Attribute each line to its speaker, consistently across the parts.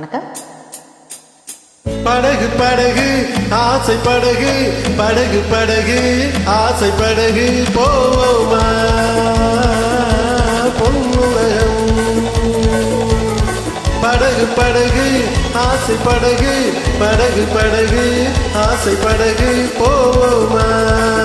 Speaker 1: வணக்கம்.
Speaker 2: படகு படகு ஆசை படகு படகு படகு ஆசை படகு போவோமா? பொன்னுலகம். படகு படகு ஆசை படகு படகு படகு ஆசை படகு போவோமா?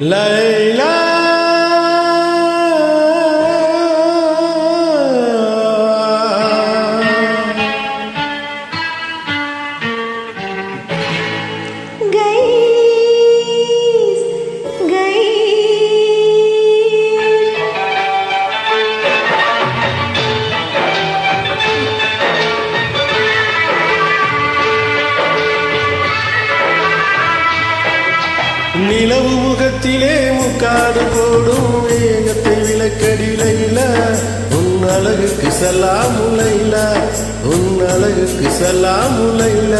Speaker 3: Layla
Speaker 2: நிலவு முகத்திலே முக்காடு போடும் வேகத்தை விளக்கடிலையில உன் அழகுக்கு செல்லாம் முலையில உன் அழகுக்கு செல்லாம் முலையில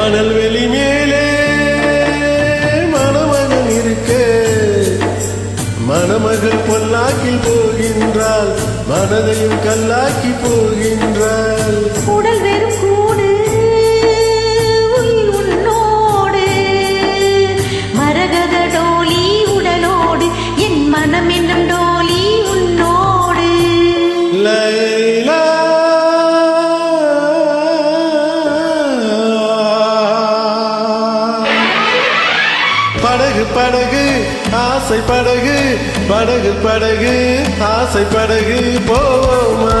Speaker 2: மணல் வெளி மேலே மணமகன் இருக்க. மணமகள் ஆசை படகு படகு படகு ஆசை படகு போவோமா?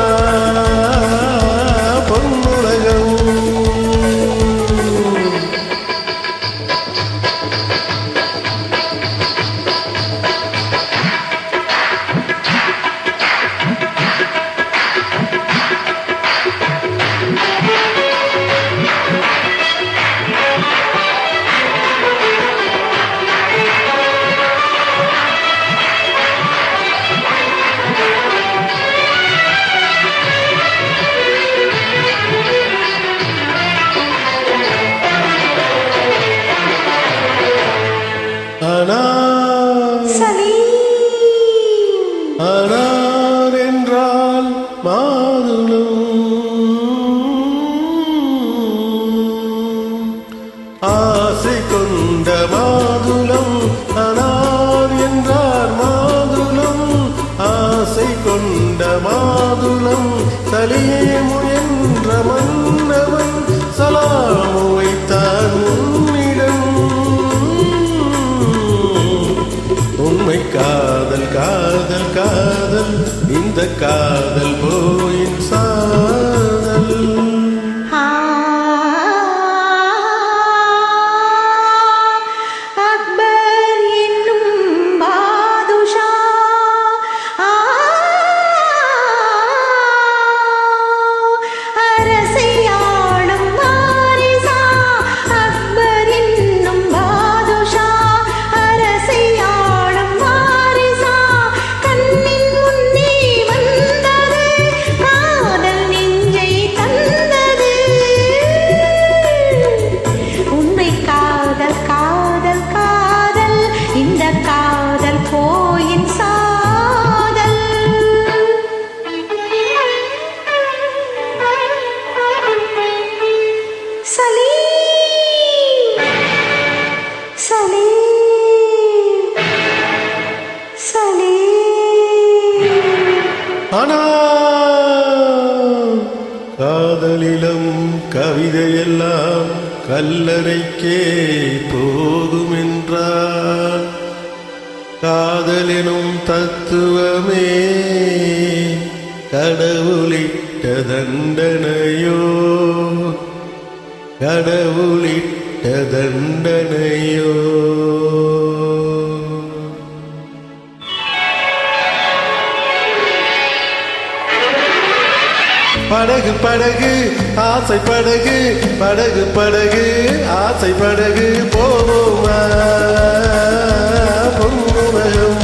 Speaker 2: ஆசை கொண்ட மாதுளம் அனார் என்றார் மாதுளம். ஆசை கொண்ட மாதுளம் சலீமு என்ற மன்னவன் சலாமு வைத்தான் உன்னிடம். உண்மை காதல் காதல் இந்த காதல் போயின் ஆனா காதலிலும் கவிதையெல்லாம் கல்லறைக்கே போகும் என்றார் காதலினும் தத்துவமே கடவுளிட்ட தண்டனையோ? கடவுளிட்ட தண்டனையோ? படகு படகு ஆசை படகு படகு படகு ஆசை படகு போவோமா பொங்குமகம்